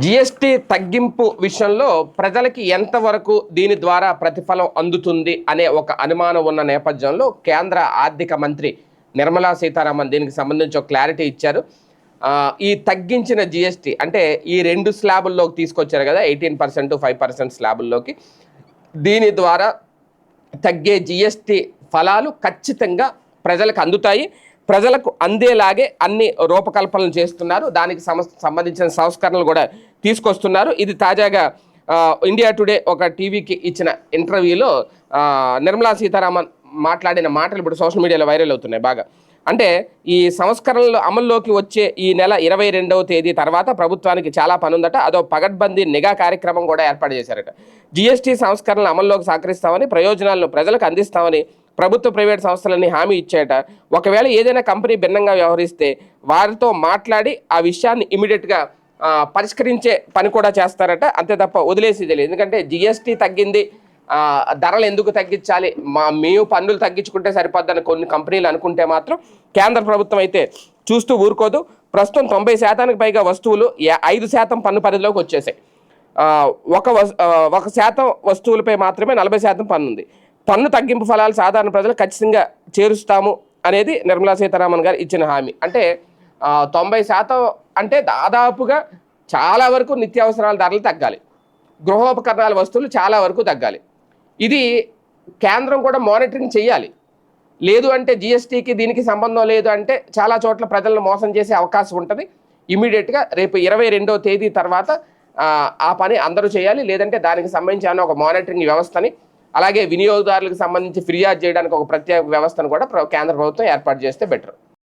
GST తగ్గింపు విషయంలో ప్రజలకి ఎంతవరకు దీని ద్వారా ప్రతిఫలం అందుతుంది అనే ఒక అనుమానం ఉన్న నేపథ్యంలో కేంద్ర ఆర్థిక మంత్రి నిర్మలా సీతారామన్ దీనికి సంబంధించి ఒక క్లారిటీ ఇచ్చారు. ఈ తగ్గించిన జిఎస్టి అంటే ఈ రెండు స్లాబుల్లోకి తీసుకొచ్చారు కదా ఎయిటీన్ పర్సెంట్ ఫైవ్ పర్సెంట్ స్లాబుల్లోకి. దీని ద్వారా తగ్గే జిఎస్టి ఫలాలు ఖచ్చితంగా ప్రజలకు అందుతాయి. ప్రజలకు అందేలాగే అన్ని రూపకల్పనలు చేస్తున్నారు. దానికి సంబంధించిన సంస్కరణలు కూడా తీసుకొస్తున్నారు. ఇది తాజాగా ఇండియా టుడే ఒక టీవీకి ఇచ్చిన ఇంటర్వ్యూలో నిర్మలా సీతారామన్ మాట్లాడిన మాటలు ఇప్పుడు సోషల్ మీడియాలో వైరల్ అవుతున్నాయి బాగా. అంటే ఈ సంస్కరణలు అమల్లోకి వచ్చే ఈ నెల ఇరవై రెండవ తేదీ తర్వాత ప్రభుత్వానికి చాలా పని ఉందట అదో పగడ్బందీ నిఘా కార్యక్రమం కూడా ఏర్పాటు చేశారట. జిఎస్టీ సంస్కరణలు అమల్లోకి సహకరిస్తామని ప్రయోజనాలను ప్రజలకు అందిస్తామని ప్రభుత్వ ప్రైవేట్ సంస్థలని హామీ ఇచ్చాయట ఒకవేళ ఏదైనా కంపెనీ భిన్నంగా వ్యవహరిస్తే వారితో మాట్లాడి ఆ విషయాన్ని ఇమీడియట్గా పరిష్కరించే పని కూడా చేస్తారట. అంతే తప్ప వదిలేసేది లేదు ఎందుకంటే జిఎస్టీ తగ్గింది ధరలు ఎందుకు తగ్గించాలి? మా మేము పన్నులు తగ్గించుకుంటే సరిపోద్దని కొన్ని కంపెనీలు అనుకుంటే మాత్రం కేంద్ర ప్రభుత్వం అయితే చూస్తూ ఊరుకోదు. ప్రస్తుతం తొంభై శాతానికి పైగా వస్తువులు ఐదు శాతం పన్ను పరిధిలోకి వచ్చేసాయి. ఒక ఒక శాతం వస్తువులపై మాత్రమే నలభై శాతం పన్ను ఉంది పన్ను తగ్గింపు ఫలాలు సాధారణ ప్రజలు ఖచ్చితంగా చేరుస్తాము అనేది నిర్మలా సీతారామన్ గారు ఇచ్చిన హామీ. అంటే తొంభై శాతం అంటే దాదాపుగా చాలా వరకు నిత్యావసరాల ధరలు తగ్గాలి. గృహోపకరణాల వస్తువులు చాలా వరకు తగ్గాలి. ఇది కేంద్రం కూడా మానిటరింగ్ చేయాలి లేదు అంటే జిఎస్టీకి దీనికి సంబంధం లేదు అంటే చాలా చోట్ల ప్రజలను మోసం చేసే అవకాశం ఉంటుంది. ఇమీడియట్గా రేపు ఇరవై రెండవ తేదీ తర్వాత ఆ, ఆ పని అందరూ చేయాలి. లేదంటే దానికి సంబంధించిన ఒక మానిటరింగ్ వ్యవస్థని అలాగే వినియోగదారులకు సంబంధించి ఫిర్యాదు చేయడానికి ఒక ప్రత్యేక వ్యవస్థను కూడా కేంద్ర ప్రభుత్వం ఏర్పాటు చేస్తే బెటర్.